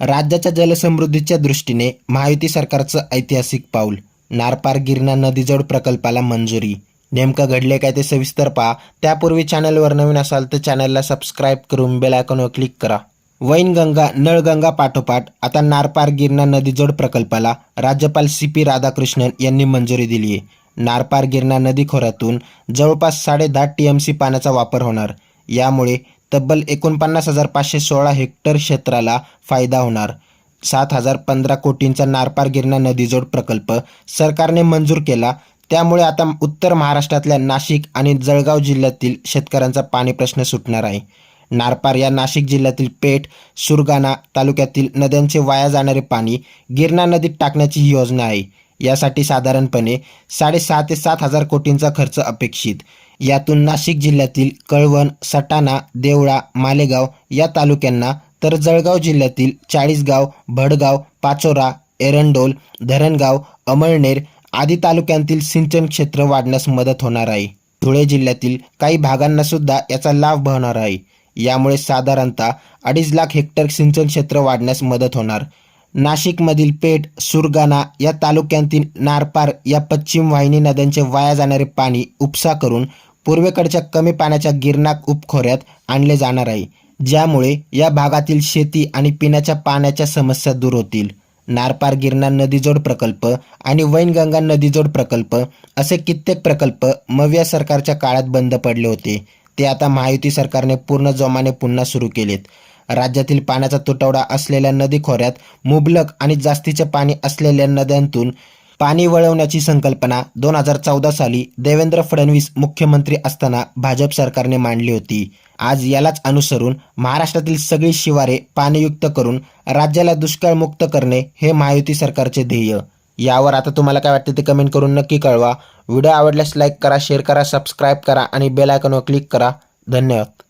राज्याच्या जलसमृद्धीच्या दृष्टीने महायुती सरकारचं ऐतिहासिक पाऊल. नारपार गिरणा नदीजोड प्रकल्पाला मंजुरी. नेमकं घडले काय ते सविस्तर पहा. त्यापूर्वी चॅनलवर नवीन असाल तर चॅनलला सबस्क्राईब करून बेल आयकॉनवर क्लिक करा. वैनगंगा नळगंगा पाठोपाठ आता नारपार गिरणा नदीजोड प्रकल्पाला राज्यपाल सी पी राधाकृष्णन यांनी मंजुरी दिली आहे नारपार गिरणा नदी खोऱ्यातून जवळपास साडेदहा टी एम सी पाण्याचा वापर होणार. यामुळे तब्बल एकोणपन्नास हजार पाचशे सोळा हेक्टर क्षेत्राला फायदा होणार. सात हजार पंधरा कोटींचा नारपार गिरणा नदीजोड प्रकल्प सरकारने मंजूर केला. त्यामुळे आता उत्तर महाराष्ट्रातल्या नाशिक आणि जळगाव जिल्ह्यातील शेतकऱ्यांचा पाणी प्रश्न सुटणार आहे. नारपार या नाशिक जिल्ह्यातील पेठ सुरगाणा तालुक्यातील नद्यांचे वाया जाणारे पाणी गिरणा नदीत टाकण्याची ही योजना आहे. यासाठी साधारणपणे साडेसहा ते सात हजार कोटींचा खर्च अपेक्षित. यातून नाशिक जिल्ह्यातील कळवण सटाणा देवळा मालेगाव या तालुक्यांना तर जळगाव जिल्ह्यातील चाळीसगाव भडगाव पाचोरा एरंडोल धरणगाव अमळनेर आदी तालुक्यांतील सिंचन क्षेत्र वाढण्यास मदत होणार आहे. धुळे जिल्ह्यातील काही भागांना सुद्धा याचा लाभ होणार आहे. यामुळे साधारणतः अडीच लाख हेक्टर सिंचन क्षेत्र वाढण्यास मदत होणार. नाशिकमधील पेठ सुरगाणा या तालुक्यांतील नारपार या पश्चिम वाहिनी नद्यांचे वाया जाणारे पाणी उपसा करून पूर्वेकडच्या कमी पाण्याच्या गिरनाक उपखोऱ्यात आणले जाणार आहे. ज्यामुळे या भागातील शेती आणि पिण्याच्या पाण्याच्या समस्या दूर होतील. नारपार गिरणा नदीजोड प्रकल्प आणि वैनगंगा नदीजोड प्रकल्प असे कित्येक प्रकल्प मविया सरकारच्या काळात बंद पडले होते. ते आता महायुती सरकारने पूर्ण जोमाने पुन्हा सुरू केलेत. राज्यातील पाण्याचा तुटवडा असलेल्या नदी खोऱ्यात मुबलक आणि जास्तीचे पाणी असलेल्या नद्यांतून पाणी वळवण्याची संकल्पना दोन हजार चौदा साली देवेंद्र फडणवीस मुख्यमंत्री असताना भाजप सरकारने मांडली होती. आज यालाच अनुसरून महाराष्ट्रातील सगळी शिवारे पाणीयुक्त करून राज्याला दुष्काळमुक्त करणे हे महायुती सरकारचे ध्येय. यावर आता तुम्हाला काय वाटते ते कमेंट करून नक्की कळवा. व्हिडिओ आवडल्यास लाईक करा शेअर करा सबस्क्राईब करा आणि बेल आयकॉनवर क्लिक करा. धन्यवाद.